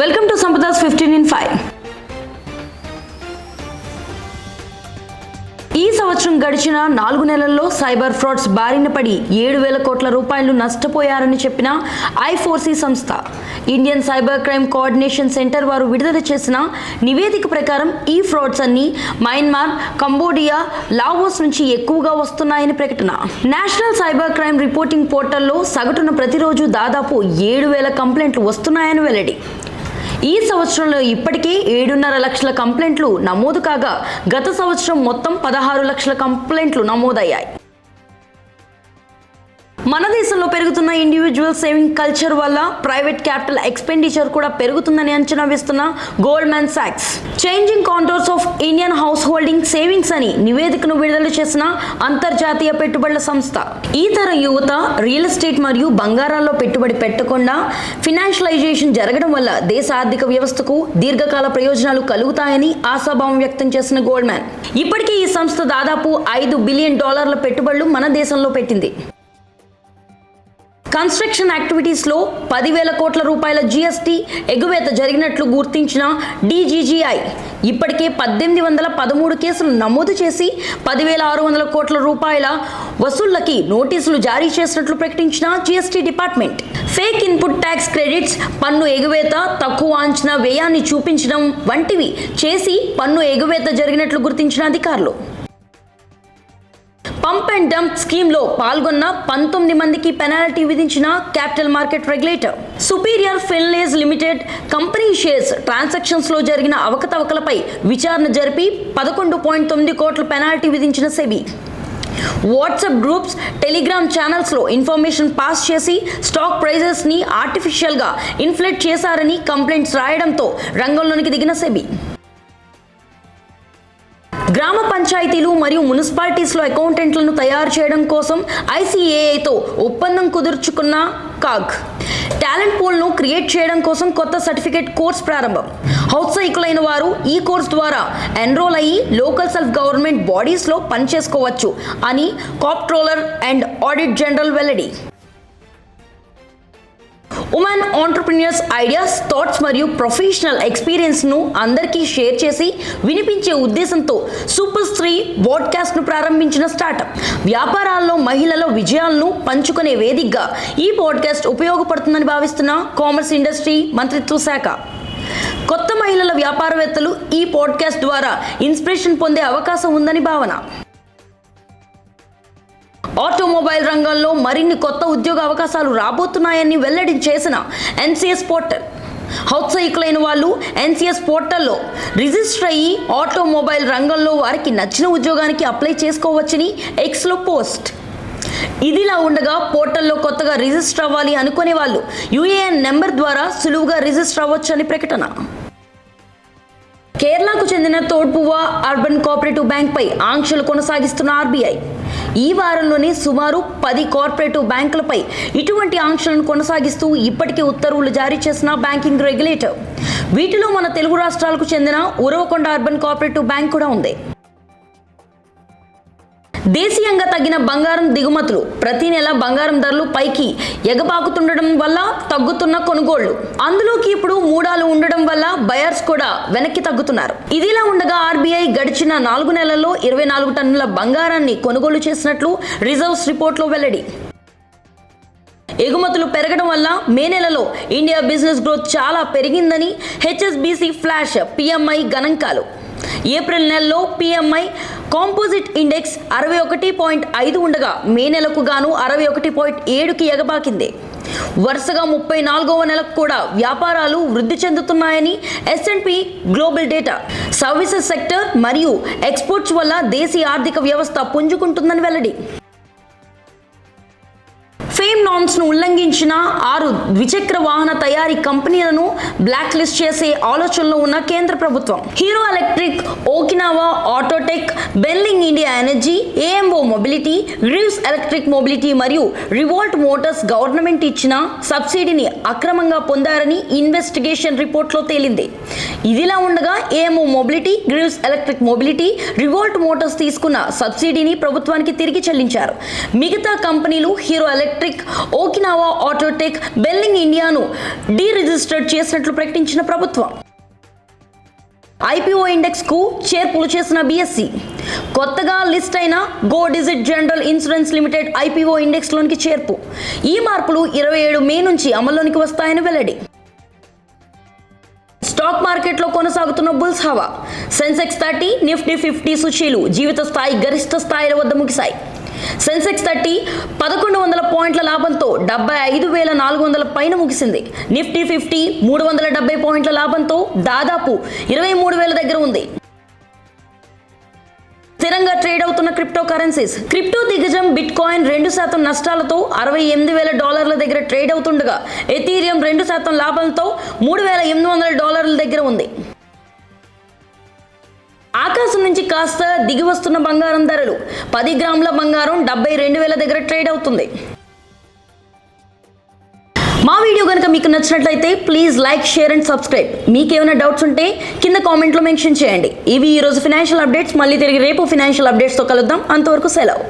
Welcome to సంపదాస్ fifteen in five. ఈ సంవత్సరం గడిచిన నాలుగు నెలల్లో సైబర్ ఫ్రాడ్స్ బారిన పడి ఏడు వేల కోట్ల రూపాయలు నష్టపోయారని చెప్పిన ఐఫోర్సీ సంస్థ. Indian cyber crime coordination centre వారు విడుదల చేసిన నివేదిక ప్రకారం ఈ ఫ్రాడ్స్ అన్ని మయన్మార్ కంబోడియా లావోస్ నుంచి ఎక్కువగా వస్తున్నాయని ప్రకటన. నేషనల్ సైబర్ క్రైమ్ రిపోర్టింగ్ పోర్టల్లో సగటున ప్రతిరోజు దాదాపు ఏడు వేల కంప్లైంట్లు వస్తున్నాయని వెల్లడి. ఈ సంవత్సరంలో ఇప్పటికే ఏడున్నర లక్షల కంప్లైంట్లు నమోదు కాగా గత సంవత్సరం మొత్తం పదహారు లక్షల కంప్లైంట్లు నమోదయ్యాయి. మన దేశంలో పెరుగుతున్న ఇండివిజువల్ సేవింగ్ కల్చర్ వల్ల ప్రైవేట్ క్యాపిటల్ ఎక్స్పెండిచర్ కూడా పెరుగుతుందని అంచనా వేస్తున్న Goldman socks changing contours of Indian house holding savings అని నివేదికను విడుదల చేసిన అంతర్జాతీయ పెట్టుబడుల సంస్థ. ఈ తరం యువత రియల్ ఎస్టేట్ మరియు బంగారాల్లో పెట్టుబడి పెట్టకుండా ఫినాన్షియలైజేషన్ జరగడం వల్ల దేశ ఆర్థిక వ్యవస్థకు దీర్ఘకాల ప్రయోజనాలు కలుగుతాయని ఆశాభావం వ్యక్తం చేసిన గోల్డ్ మ్యాన్ ఇప్పటికే ఈ సంస్థ దాదాపు ఐదు బిలియన్ డాలర్ల పెట్టుబడులు మన దేశంలో పెట్టింది. కన్స్ట్రక్షన్ యాక్టివిటీస్లో పదివేల కోట్ల రూపాయల జీఎస్టీ ఎగువేత జరిగినట్లు గుర్తించిన డీజీజీఐ ఇప్పటికే పద్దెనిమిది వందల పదమూడు కేసులు నమోదు చేసి పదివేల ఆరు వందల కోట్ల రూపాయల వసూళ్ళకి నోటీసులు జారీ చేసినట్లు ప్రకటించిన GST department. Fake input tax credits పన్ను ఎగువేత తక్కువ అంచనా వ్యయాన్ని చూపించడం వంటివి చేసి పన్ను ఎగువేత జరిగినట్లు గుర్తించిన అధికారులు. పంప్ అండ్ డంప్ స్కీమ్లో పాల్గొన్న పంతొమ్మిది మందికి పెనాల్టీ విధించిన capital market regulator. Superior Finlease Limited company shares ట్రాన్సాక్షన్స్లో జరిగిన అవకతవకలపై విచారణ జరిపి పదకొండు పాయింట్ తొమ్మిది కోట్ల పెనాల్టీ విధించిన సెబీ. వాట్సాప్ గ్రూప్స్ టెలిగ్రామ్ ఛానల్స్లో ఇన్ఫర్మేషన్ పాస్ చేసి స్టాక్ ప్రైజెస్ని ఆర్టిఫిషియల్గా ఇన్ఫ్లేట్ చేశారని కంప్లైంట్స్ రాయడంతో రంగంలోనికి దిగిన సెబీ. గ్రామ పంచాయతీలు మరియు మున్సిపాలిటీస్లో అకౌంటెంట్లను తయారు చేయడం కోసం ఐసీఏఐతో ఒప్పందం కుదుర్చుకున్న కాగ్. టాలెంట్ పూల్ను క్రియేట్ చేయడం కోసం కొత్త సర్టిఫికేట్ కోర్స్ ప్రారంభం. ఔత్సాహికులైన వారు ఈ కోర్స్ ద్వారా ఎన్రోల్ అయ్యి లోకల్ సెల్ఫ్ గవర్నమెంట్ బాడీస్లో పనిచేసుకోవచ్చు అని కాప్ట్రోలర్ అండ్ ఆడిట్ జనరల్ వెల్లడి. ఉమెన్ ఆంటర్ప్రినియర్స్ ఐడియాస్ థాట్స్ మరియు ప్రొఫెషనల్ ఎక్స్పీరియన్స్ను అందరికీ షేర్ చేసి వినిపించే ఉద్దేశంతో సూపర్ స్త్రీ ను ప్రారంభించిన స్టార్టప్. వ్యాపారాల్లో మహిళల విజయాలను పంచుకునే వేదికగా ఈ పాడ్కాస్ట్ ఉపయోగపడుతుందని భావిస్తున్న కామర్స్ ఇండస్ట్రీ మంత్రిత్వ శాఖ. కొత్త మహిళల వ్యాపారవేత్తలు ఈ పాడ్కాస్ట్ ద్వారా ఇన్స్పిరేషన్ పొందే అవకాశం ఉందని భావన. ఆటోమొబైల్ రంగంలో మరిన్ని కొత్త ఉద్యోగ అవకాశాలు రాబోతున్నాయని వెల్లడి చేసిన ఎన్సీఎస్ పోర్టల్. ఔత్సాహికులైన వాళ్ళు ఎన్సీఎస్ పోర్టల్లో రిజిస్టర్ అయ్యి ఆటోమొబైల్ రంగంలో వారికి నచ్చిన ఉద్యోగానికి అప్లై చేసుకోవచ్చని ఎక్స్లో పోస్ట్. ఇదిలా ఉండగా పోర్టల్లో కొత్తగా రిజిస్టర్ అవ్వాలి అనుకునే వాళ్ళు యూఏఎన్ నెంబర్ ద్వారా సులువుగా రిజిస్టర్ అవ్వచ్చని ప్రకటన. కేరళకు చెందిన తోడ్పువ అర్బన్ కోఆపరేటివ్ బ్యాంక్పై ఆంక్షలు కొనసాగిస్తున్న ఆర్బీఐ. ఈ వారంలోనే సుమారు పది కార్పొరేటివ్ బ్యాంకులపై ఇటువంటి ఆంక్షలను కొనసాగిస్తూ ఇప్పటికే ఉత్తర్వులు జారీ చేసిన బ్యాంకింగ్ రెగ్యులేటర్. వీటిలో మన తెలుగు రాష్ట్రాలకు చెందిన ఉరవకొండ అర్బన్ కోఆపరేటివ్ బ్యాంక్ కూడా ఉంది. దేశీయంగా తగ్గిన బంగారం దిగుమతులు. ప్రతి నెల బంగారం ధరలు పైకి ఎగబాకుతుండడం వల్ల తగ్గుతున్న కొనుగోళ్ళు. అందులోకి ఇప్పుడు మూడాలు ఉండడం వల్ల బయర్స్ కూడా వెనక్కి తగ్గుతున్నారు. ఇదిలా ఉండగా ఆర్బీఐ గడిచిన నాలుగు నెలల్లో ఇరవై నాలుగు టన్నుల బంగారాన్ని కొనుగోలు చేసినట్లు రిజర్వ్స్ రిపోర్ట్లో వెల్లడి. ఎగుమతులు పెరగడం వల్ల మే నెలలో ఇండియా బిజినెస్ గ్రోత్ చాలా పెరిగిందని హెచ్ఎస్బిసి ఫ్లాష్ పిఎంఐ గణాంకాలు. ఏప్రిల్ నెలలో పిఎంఐ కాంపోజిట్ ఇండెక్స్ అరవై ఒకటి పాయింట్ ఐదు ఉండగా మే నెలకు గాను అరవై ఒకటి పాయింట్ ఏడుకి ఎగబాకింది. వరుసగా ముప్పై నాలుగవ నెలకు కూడా వ్యాపారాలు వృద్ధి చెందుతున్నాయని SNP Global data services sector మరియు ఎక్స్పోర్ట్స్ వల్ల దేశీయ ఆర్థిక వ్యవస్థ పుంజుకుంటుందని వెల్లడి. ఫేమ్ నామ్స్ ఉల్లంఘించిన ఆరు ద్విచక్ర వాహన తయారీ కంపెనీలను బ్లాక్ లిస్ట్ చేసే ఆలోచనలో ఉన్న కేంద్ర ప్రభుత్వం. Hero Electric Okinawa Autotech Benling India Energy AMO Mobility Greaves Electric Mobility మరియు రివోల్ట్ మోటార్స్ గవర్నమెంట్ ఇచ్చిన సబ్సిడీని అక్రమంగా పొందారని ఇన్వెస్టిగేషన్ రిపోర్ట్లో తేలింది. ఇదిలా ఉండగా AMO Mobility Greaves Electric Mobility Revolt Motors తీసుకున్న సబ్సిడీని ప్రభుత్వానికి తిరిగి చెల్లించారు. మిగతా కంపెనీలు Hero Electric Okinawa Autotech Benling ఇండియాను డీ రిజిస్టర్డ్ చేసినట్లు ప్రకటించిన ప్రభుత్వం. ఐపీఓ ఇండెక్స్కు చేర్పులు చేసిన బీఎస్సీ. కొత్తగా లిస్ట్ అయిన Go Digit General Insurance Limited IPO index లోనికి చేర్పు. ఈ మార్పులు ఇరవై ఏడు మే నుంచి అమల్లోనికి వస్తాయని వెల్లడి. స్టాక్ మార్కెట్లో కొనసాగుతున్న బుల్స్ హవా. సెన్సెక్స్ థర్టీ నిఫ్టీ ఫిఫ్టీ సూచీలు జీవిత స్థాయి గరిష్ట స్థాయిల వద్ద ముగిశాయి. సెన్సెక్స్ థర్టీ పదకొండు వందల పాయింట్ల లాభంతో డెబ్బై ఐదు వేల నాలుగు వందల పైన ముగిసింది. నిఫ్టీ ఫిఫ్టీ మూడు వందల డెబ్బై పాయింట్ల లాభంతో దాదాపు ఇరవై మూడు వేల దగ్గర ఉంది. స్థిరంగా ట్రేడ్ అవుతున్న క్రిప్టో కరెన్సీస్ క్రిప్టో దిగ్గజం బిట్ కాయిన్ రెండు శాతం నష్టాలతో అరవై ఎనిమిది వేల డాలర్ల దగ్గర ట్రేడ్ అవుతుండగా ఎథీరియం రెండు శాతం లాభంతో మూడు వేల ఎనిమిది వందల డాలర్ల దగ్గర ఉంది. నుంచి కాస్త దిగి వస్తున్న బంగారం ధరలు. పది గ్రాముల బంగారం డెబ్బై రెండు వేల దగ్గర ట్రేడ్ అవుతుంది. మా వీడియో కనుక మీకు నచ్చినట్లయితే please like share and subscribe. మీకు ఏమైనా డౌట్స్ ఉంటే కింద కామెంట్లో మెన్షన్ చేయండి. ఇవి ఈరోజు ఫినాన్షియల్ అప్డేట్స్. మళ్ళీ తిరిగి రేపు ఫినాన్షియల్ అప్డేట్స్తో కలుద్దాం. అంతవరకు సెలవు.